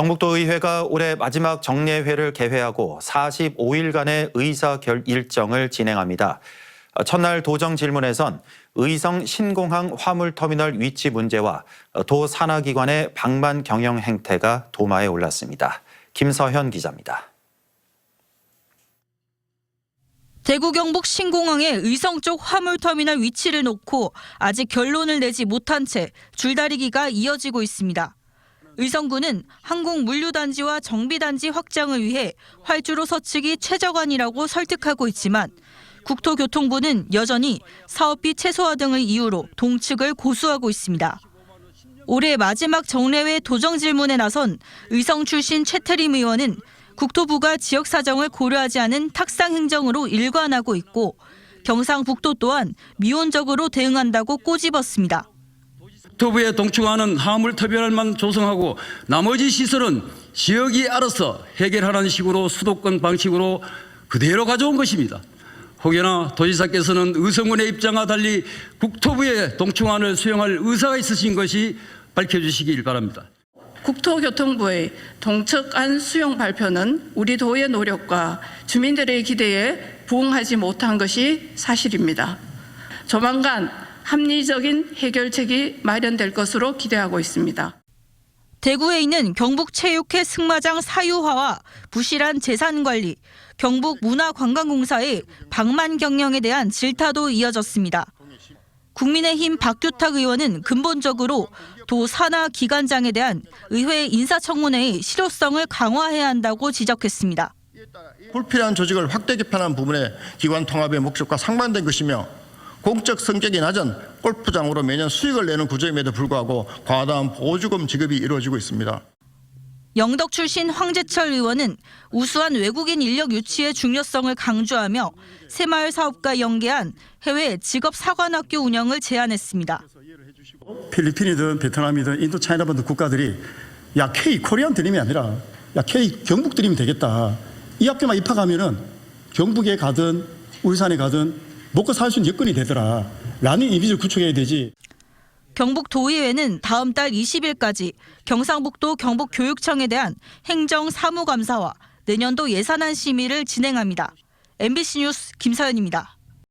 경북도의회가 올해 마지막 정례회를 개회하고 45일간의 의사 결 일정을 진행합니다. 첫날 도정 질문에선 의성 신공항 화물터미널 위치 문제와 도 산하기관의 방만 경영 행태가 도마에 올랐습니다. 김서현 기자입니다. 대구 경북 신공항의 의성 쪽 화물터미널 위치를 놓고 아직 결론을 내지 못한 채 줄다리기가 이어지고 있습니다. 의성군은 항공 물류단지와 정비단지 확장을 위해 활주로 서측이 최저간이라고 설득하고 있지만 국토교통부는 여전히 사업비 최소화 등을 이유로 동측을 고수하고 있습니다. 올해 마지막 정례회 도정 질문에 나선 의성 출신 최태림 의원은 국토부가 지역 사정을 고려하지 않은 탁상 행정으로 일관하고 있고 경상북도 또한 미온적으로 대응한다고 꼬집었습니다. 국토부에 동충하는 화물 터미널만 조성하고 나머지 시설은 지역이 알아서 해결하라는 식으로 수도권 방식으로 그대로 가져온 것입니다. 혹여나 도지사께서는 의성군의 입장과 달리 국토부의 동충안을 수용할 의사가 있으신 것이 밝혀주시길 바랍니다. 국토교통부의 동측안 수용 발표는 우리 도의 노력과 주민들의 기대에 부응하지 못한 것이 사실입니다. 조만간 합리적인 해결책이 마련될 것으로 기대하고 있습니다. 대구에 있는 경북체육회 승마장 사유화와 부실한 재산관리, 경북문화관광공사의 방만 경영에 대한 질타도 이어졌습니다. 국민의힘 박규탁 의원은 근본적으로 도 산하 기관장에 대한 의회 인사청문회의 실효성을 강화해야 한다고 지적했습니다. 불필요한 조직을 확대 개편한 부분에 기관 통합의 목적과 상반된 것이며 공적 성격이 낮은 골프장으로 매년 수익을 내는 구조임에도 불구하고 과다한 보조금 지급이 이루어지고 있습니다. 영덕 출신 황재철 의원은 우수한 외국인 인력 유치의 중요성을 강조하며 새마을 사업과 연계한 해외 직업 사관학교 운영을 제안했습니다. 필리핀이든 베트남이든 인도 차이나 등 국가들이 야 K 코리안 드림이 아니라 야 K 경북 드림이 되겠다. 이 학교만 입학하면은 경북에 가든 울산에 가든 먹고 살 수 있는 여건이 되더라. 라는 이미지를 구축해야 되지. 경북도의회는 다음 달 20일까지 경상북도 경북교육청에 대한 행정 사무감사와 내년도 예산안 심의를 진행합니다. MBC 뉴스 김서연입니다.